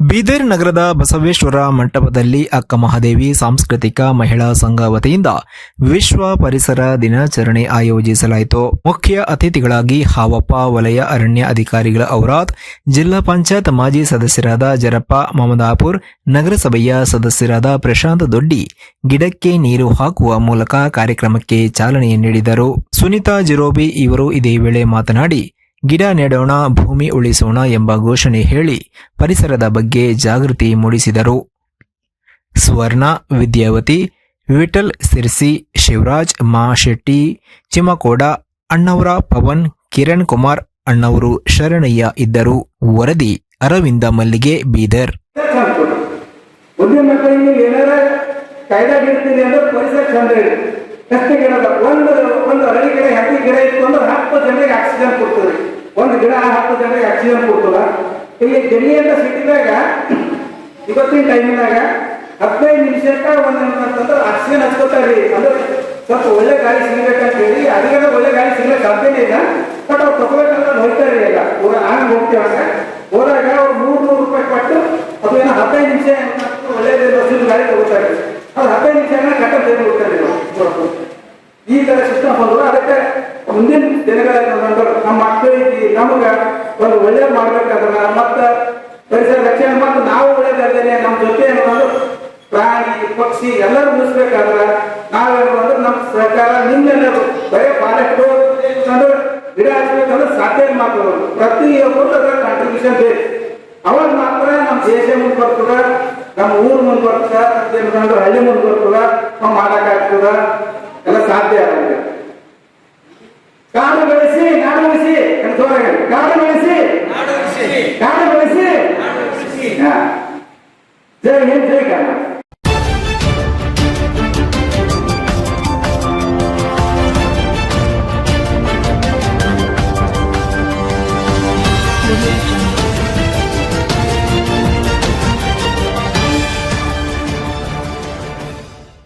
ಬೀದರ್ ನಗರದ ಬಸವೇಶ್ವರ ಮಂಟಪದಲ್ಲಿ ಅಕ್ಕ ಮಹಾದೇವಿ ಸಾಂಸ್ಕೃತಿಕ ಮಹಿಳಾ ಸಂಘ ವತಿಯಿಂದ ವಿಶ್ವ ಪರಿಸರ ದಿನಾಚರಣೆ ಆಯೋಜಿಸಲಾಯಿತು. ಮುಖ್ಯ ಅತಿಥಿಗಳಾಗಿ ಹಾವಪ್ಪ, ವಲಯ ಅರಣ್ಯ ಅಧಿಕಾರಿಗಳ ಔರಾದ್, ಜಿಲ್ಲಾ ಪಂಚಾಯತ್ ಮಾಜಿ ಸದಸ್ಯರಾದ ಜರಪ್ಪ, ಮಮದಾಪುರ್ ನಗರಸಭೆಯ ಸದಸ್ಯರಾದ ಪ್ರಶಾಂತ್ ದೊಡ್ಡಿ ಗಿಡಕ್ಕೆ ನೀರು ಹಾಕುವ ಮೂಲಕ ಕಾರ್ಯಕ್ರಮಕ್ಕೆ ಚಾಲನೆ ನೀಡಿದರು. ಸುನಿತಾ ಜಿರೋಬಿ ಇವರು ಇದೇ ವೇಳೆ ಮಾತನಾಡಿ ಗಿಡ ನೆಡೋಣ, ಭೂಮಿ ಉಳಿಸೋಣ ಎಂಬ ಘೋಷಣೆ ಹೇಳಿ ಪರಿಸರದ ಬಗ್ಗೆ ಜಾಗೃತಿ ಮೂಡಿಸಿದರು. ಸ್ವರ್ಣ, ವಿದ್ಯಾವತಿ, ವಿಠಲ್ ಸಿರ್ಸಿ, ಶಿವರಾಜ್, ಮಾ ಶೆಟ್ಟಿ, ಚಿಮಕೋಡ, ಅಣ್ಣವರ ಪವನ್, ಕಿರಣ್ ಕುಮಾರ್ ಅಣ್ಣವರು ಶರಣಯ್ಯ ಇದ್ದರು. ವರದಿ, ಅರವಿಂದ ಮಲ್ಲಿಗೆ, ಬೀದರ್. ಚಂದ ಮುಂದಿನ ಮಕ್ಕಳಿಗೆ ಏನಾರ ಕಾಯ್ದೆ ಹಿಡ್ತೀನಿ ಅಂದ್ರೆ ಪರಿಸರ ಚಂದ ಹೇಳಿ ಎಷ್ಟು ಗಿಡ ಅದ? ಒಂದು ಒಂದು ಅರಳಿ ಗಿಡ ಹತ್ತಿ ಗಿಡ ಇತ್ತು ಅಂದ್ರೆ ಹತ್ತು ಜನರಿಗೆ ಆಕ್ಸಿಜನ್ ಕೊಡ್ತದೆ ಒಂದು ಗಿಡ ಹತ್ತು ಜನರಿಗೆ ಆಕ್ಸಿಜನ್ ಕೊಡ್ತದ? ಇಲ್ಲಿ ಡೆಲ್ಲಿಯಿಂದ ಸಿಟಿದಾಗ ಇವತ್ತಿನ ಟೈಮಿನಾಗ ಹದಿನೈದು ನಿಮಿಷಕ್ಕೆ ಒಂದು ಅಂತಂದ್ರೆ ಆಕ್ಸಿಜನ್ ಹಚ್ಕೋತಾರ್ರಿ ಅಂದ್ರೆ ಸ್ವಲ್ಪ ಒಳ್ಳೆ ಗಾಳಿ ಸಿಗ್ಬೇಕಂತ ಹೇಳಿ ಅದಕ್ಕೆ ಒಳ್ಳೆ ಗಾಳಿ ಸಿಗ್ಲಿಕ್ಕೆ ಸಾಧ್ಯನೇ ಇಲ್ಲ. ಬಟ್ ಅವ್ರು ತಗೋಬೇಕಂತ ಹೋಗ್ತಾರೆ ಈಗ. ಊರ ಹಂಗೆ ಹೋಗ್ತೀವಾಗ ಹೋದಾಗ ಅವ್ರು ಮೂರು ನೂರು ರೂಪಾಯಿ ಕೊಟ್ಟು, ಅದು ಏನೋ ಹದಿನೈದು ನಿಮಿಷ ಒಳ್ಳೆಯದು ಗಾಳಿ ತಗೋತಾರೆ ಅದು ಹದಿನೈದು ನಿಮಿಷ ಕಟ್ಟ ತೆಗೆದು ಹೋಗ್ತಾರೆ. ಈ ತರ ಸಿಸ್ಟಮ್ ಬಂದ್ರು. ಅದಕ್ಕೆ ಮುಂದಿನ ದಿನಗಳಲ್ಲಿ ನಮಗೆ ಒಂದು ಒಳ್ಳೇದು ಮಾಡ್ಬೇಕಾದ್ರ ಮತ್ತ ಪರಿಸರ ರಕ್ಷಣೆ ಮತ್ತು ನಾವು ಒಳ್ಳೇದಲ್ಲದೆ ನಮ್ಮ ಜೊತೆ ಏನಂದ್ರೆ ಪ್ರಾಣಿ, ಪಕ್ಷಿ ಎಲ್ಲರೂ ಉಳಿಸ್ಬೇಕಾದ್ರ ನಾವೇನು ಅಂದ್ರೆ ನಮ್ಮ ಸರ್ಕಾರ ನಿಮ್ಮೆಲ್ಲರೂ ಬರೀ ಅಂದ್ರೆ ಗಿಡ ಹಚ್ಬೇಕಂದ್ರೆ ಸಾಧ್ಯ ಮಾತ್ರ. ಪ್ರತಿಯೊಬ್ಬರು ಅದರ ಕಾಂಟ್ರಿಬ್ಯೂಷನ್ ಬೇಕು. ಅವಾಗ ಮಾತ್ರ ನಮ್ಮ ದೇಶ ಮುಂದೆ ಬರ್ತದ ನಮ್ಮ ಊರು ಮುಂದೆ ಬರ್ತದ ಹಳ್ಳಿ ಮುಂದೆ காடு வயசு காடு வயசு சரி ஏன் ஜெயிக்காங்க